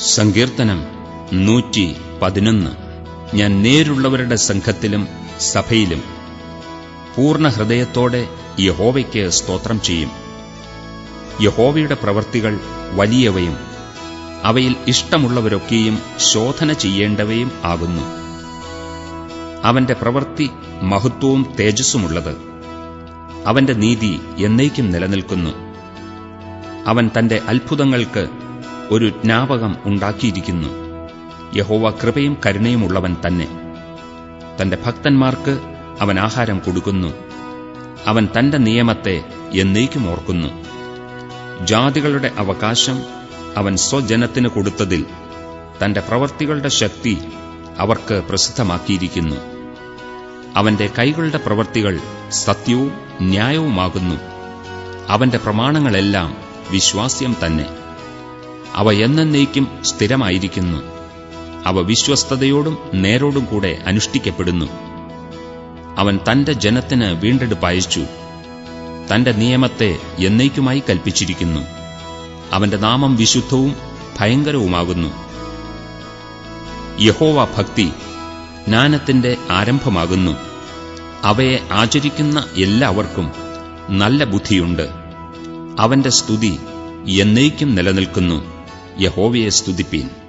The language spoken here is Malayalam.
സങ്കീർത്തനം നൂറ്റി പതിനൊന്ന്. ഞാൻ നേരുള്ളവരുടെ സംഘത്തിലും സഭയിലും പൂർണ ഹൃദയത്തോടെ യഹോവയ്ക്ക് സ്തോത്രം ചെയ്യും. യഹോവയുടെ പ്രവൃത്തികൾ വലിയവയും അവയിൽ ഇഷ്ടമുള്ളവരൊക്കെയും ശോധന ചെയ്യേണ്ടവയും ആകുന്നു. അവന്റെ പ്രവൃത്തി മഹത്വവും തേജസ്സുമുള്ളത്. അവന്റെ നീതി എന്നേക്കും നിലനിൽക്കുന്നു. അവൻ തന്റെ അത്ഭുതങ്ങൾക്ക് ഒരു ജ്ഞാപകം ഉണ്ടാക്കിയിരിക്കുന്നു. യഹോവ കൃപയും കരുണയുമുള്ളവൻ തന്നെ. തന്റെ ഭക്തന്മാർക്ക് അവൻ ആഹാരം കൊടുക്കുന്നു. അവൻ തന്റെ നിയമത്തെ എന്നേക്കും ഓർക്കുന്നു. ജാതികളുടെ അവകാശം അവൻ സ്വജനത്തിന് കൊടുത്തതിൽ തന്റെ പ്രവർത്തികളുടെ ശക്തി അവർക്ക് പ്രസിദ്ധമാക്കിയിരിക്കുന്നു. അവന്റെ കൈകളുടെ പ്രവർത്തികൾ സത്യവും ന്യായവുമാകുന്നു. അവന്റെ പ്രമാണങ്ങളെല്ലാം വിശ്വാസ്യം തന്നെ. അവ എന്നേക്കും സ്ഥിരമായിരിക്കുന്നു. അവ വിശ്വസ്തയോടും നേരോടും കൂടെ അനുഷ്ഠിക്കപ്പെടുന്നു. അവൻ തന്റെ ജനത്തിന് വീണ്ടെടുപ്പ് അയച്ചു. തന്റെ നിയമത്തെ എന്നേക്കുമായി കൽപ്പിച്ചിരിക്കുന്നു. അവന്റെ നാമം വിശുദ്ധവും ഭയങ്കരവുമാകുന്നു. യഹോവ ഭക്തി ജ്ഞാനത്തിന്റെ ആരംഭമാകുന്നു. അവയെ ആചരിക്കുന്ന എല്ലാവർക്കും നല്ല ബുദ്ധിയുണ്ട്. അവന്റെ സ്തുതി എന്നേക്കും നിലനിൽക്കുന്നു. യഹോവയെ സ്തുതിപ്പീൻ.